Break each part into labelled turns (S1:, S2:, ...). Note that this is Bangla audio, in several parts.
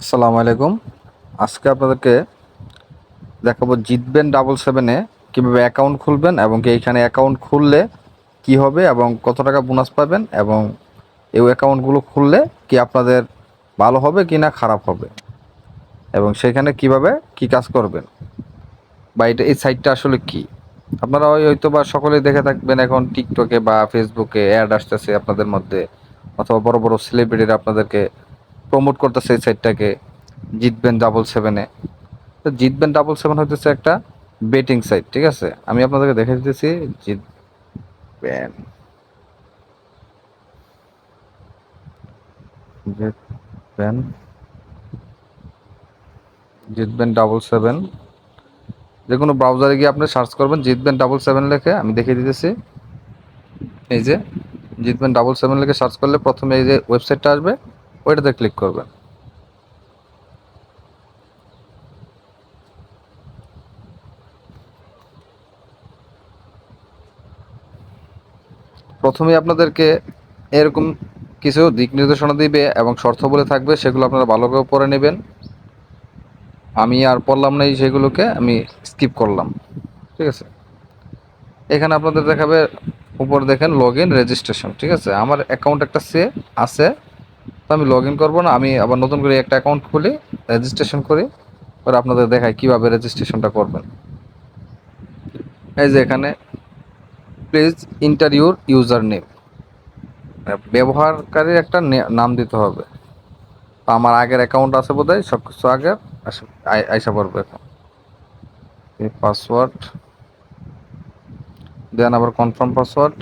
S1: আসসালামু আলাইকুম। আজকে আপনাদেরকে দেখাবো জিতবেন ডাবল সেভেনে কীভাবে অ্যাকাউন্ট খুলবেন এবং কি এইখানে অ্যাকাউন্ট খুললে কি হবে এবং কত টাকা বোনাস পাবেন এবং এই অ্যাকাউন্টগুলো খুললে কি আপনাদের ভালো হবে কি না খারাপ হবে এবং সেখানে কীভাবে কি কাজ করবেন বা এটা এই সাইটটা আসলে কি? আপনারা হয়তো বা সকলেই দেখে থাকবেন এখন টিকটকে বা ফেসবুকে অ্যাড আসতেছে আপনাদের মধ্যে অথবা বড় বড় সেলিব্রিটিরা আপনাদেরকে প্রমোট করতেছে এই সাইটটাকে জিতবেন ডাবল সেভেনে তো জিতবেন ডাবল সেভেন হতেছে একটা বেটিং সাইট ঠিক আছে? আমি আপনাদেরকে দেখে দিতেছি, জিতবেন। জিতবেন। জিতবেন ডাবল সেভেন যে কোনো ব্রাউজারে গিয়ে আপনি সার্চ করবেন, জিতবেন ডাবল সেভেন লেখে, আমি দেখিয়ে দিতেছি। এই যে, জিতবেন ডাবল সেভেন লিখে সার্চ করলে প্রথমে এই যে ওয়েবসাইটটা আসবে। ওইটাতে ক্লিক করবেন। প্রথমে আপনাদেরকে এরকম কিছু দিক নির্দেশনা দিবে এবং শর্ত বলে থাকবে, সেগুলো আপনারা ভালো করে পড়ে নেবেন। আমি আর পড়লাম না এই সেগুলোকে, আমি স্কিপ করলাম। ঠিক আছে? এখানে আপনাদের দেখাবে, উপর দেখেন লগ ইন রেজিস্ট্রেশন ঠিক আছে? আমার অ্যাকাউন্ট একটা সে আছে। তো আমি লগ ইন করব না, আমি আবার নতুন করে একটা অ্যাকাউন্ট খুলি রেজিস্ট্রেশন করি, পরে আপনাদের দেখায় কীভাবে রেজিস্ট্রেশনটা করবেন। এই যে এখানে প্লিজ ইন্টারভিউর ইউজার নেম ব্যবহারকারীর একটা নাম দিতে হবে। আমার আগের অ্যাকাউন্ট আছে বোধ হয় সব কিছু আগে আইসা পড়বে এখন। পাসওয়ার্ড দেন আবার কনফার্ম পাসওয়ার্ড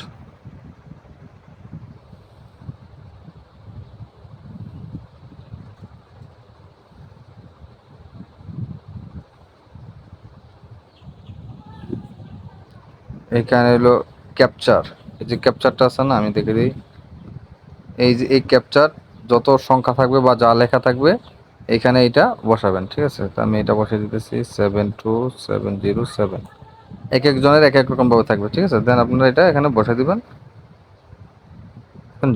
S1: এখানে হলো ক্যাপচার এই যে ক্যাপচারটা আছে না, আমি দেখে দিই। এই যে, এই ক্যাপচার যত সংখ্যা থাকবে বা যা লেখা থাকবে, এখানে এটা বসাবেন, ঠিক আছে? তো আমি এটা বসিয়ে দিতেছি seven two seven zero seven এক একজনের এক এক রকমভাবে থাকবে, ঠিক আছে? দেন আপনারা এটা এখানে বসে দিবেন।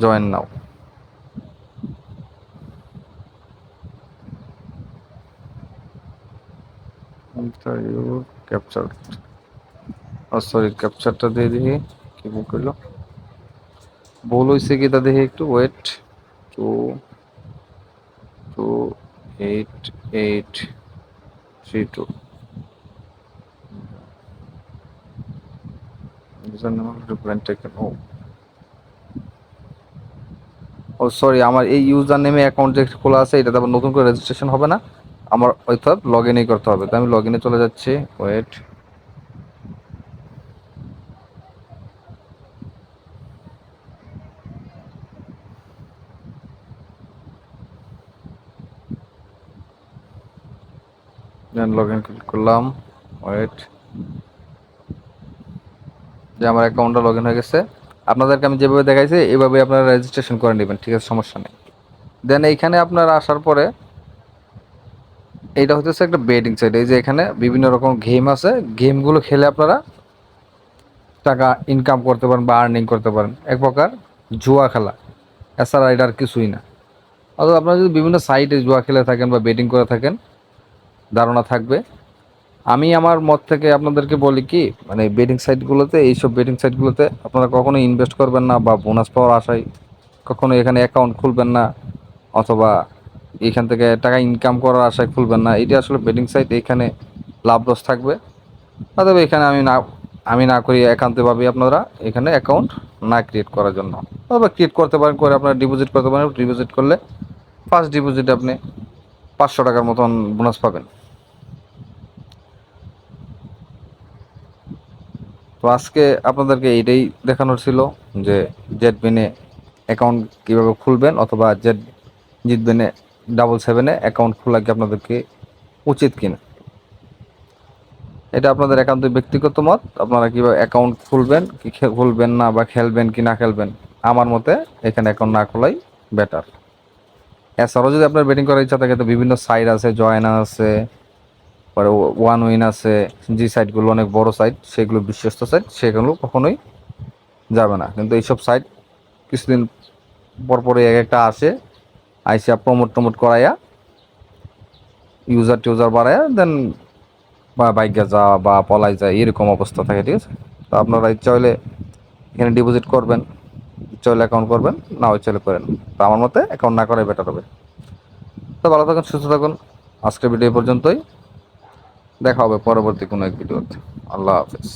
S1: Join now. ক্যাপচার সরি ক্যাপচারটা দিয়ে কি বুক হইল ভুল হয়েছে কি তা দেখি একটু wait two two eight eight three two ও ও সরি আমার এই ইউজার নেমে অ্যাকাউন্ট যে খোলা আছে, এটা আবার নতুন করে রেজিস্ট্রেশন হবে না। আমার অর্থাৎ লগ ইনই করতে হবে। তো আমি লগ ইনে চলে যাচ্ছি ওয়েট দেন লগ ইন করলাম ওয়েট যে আমার অ্যাকাউন্টটা লগ ইন হয়ে গেছে। আপনাদেরকে আমি যেভাবে দেখাইছি এইভাবে আপনারা রেজিস্ট্রেশন করে নেবেন, ঠিক আছে, সমস্যা নেই। দেন এইখানে আপনারা আসার পরে, এইটা হচ্ছে একটা বেটিং সাইট এই যে এখানে বিভিন্ন রকম গেম আছে। গেমগুলো খেলে আপনারা টাকা ইনকাম করতে পারেন বা আর্নিং করতে পারেন। এক প্রকার জুয়া খেলা। এছাড়া এটা আর কিছুই না। অথবা আপনারা যদি বিভিন্ন সাইটে জুয়া খেলে থাকেন বা বেটিং করে থাকেন ধারণা থাকবে। আমি আমার মত থেকে আপনাদেরকে বলি কি মানে বেটিং সাইটগুলোতে এইসব বেটিং সাইটগুলোতে আপনারা কখনো ইনভেস্ট করবেন না বা বোনাস পাওয়ার আশায় কখনো এখানে অ্যাকাউন্ট খুলবেন না অথবা এখান থেকে টাকা ইনকাম করার আশায় খুলবেন না। এটা আসলে বেটিং সাইট এখানে লাভ লস থাকবে। অথবা এখানে আমি না আমি না করি একান্তভাবে আপনারা এখানে অ্যাকাউন্ট না ক্রিয়েট করার জন্য। অথবা ক্রিয়েট করতে পারেন, করে আপনারা ডিপোজিট করতে পারেন। ডিপোজিট করলে ফার্স্ট ডিপোজিট আপনি পাঁচশো টাকার মতন বোনাস পাবেন। তো আজকে আপনাদেরকে এটাই দেখানোর ছিল যে জেড বিনে অ্যাকাউন্ট কীভাবে খুলবেন অথবা জেড জিতবেনে ডাবল সেভেনে অ্যাকাউন্ট খোলা কি আপনাদেরকে উচিত কিনা। এটা আপনাদের একান্ত ব্যক্তিগত মত, আপনারা কীভাবে অ্যাকাউন্ট খুলবেন, কি খুলবেন না বা খেলবেন কি না খেলবেন, আমার মতে এখানে অ্যাকাউন্ট না খোলাই বেটার এছাড়াও যদি আপনার বেটিং করার ইচ্ছা থাকে তো বিভিন্ন সাইট আছে জয়না আছে পরে ওয়ান উইন আছে, যে সাইটগুলো অনেক বড় সাইট সেগুলো বিশ্বস্ত সাইট সেগুলো কখনোই যাবে না। কিন্তু এইসব সাইট কিছুদিন পর পরে এক একটা আসে, আইসা প্রমোট টমোট করাইয়া ইউজার টিউজার বাড়ায় দেন বা বাইকে যা বা পলাই যায়, এরকম অবস্থা থাকে, ঠিক আছে? তো আপনারা ইচ্ছা হলে এখানে ডিপোজিট করবেন, ইচ্ছা হলে অ্যাকাউন্ট করবেন, না ইচ্ছা হলে করেন। তো আমার মতে অ্যাকাউন্ট না করাই বেটার হবে। তো ভালো থাকুন, সুস্থ থাকুন। আজকের ভিডিও পর্যন্তই। দেখা হবে পরবর্তী কোনো এক ভিডিওতে। আল্লাহ হাফেজ।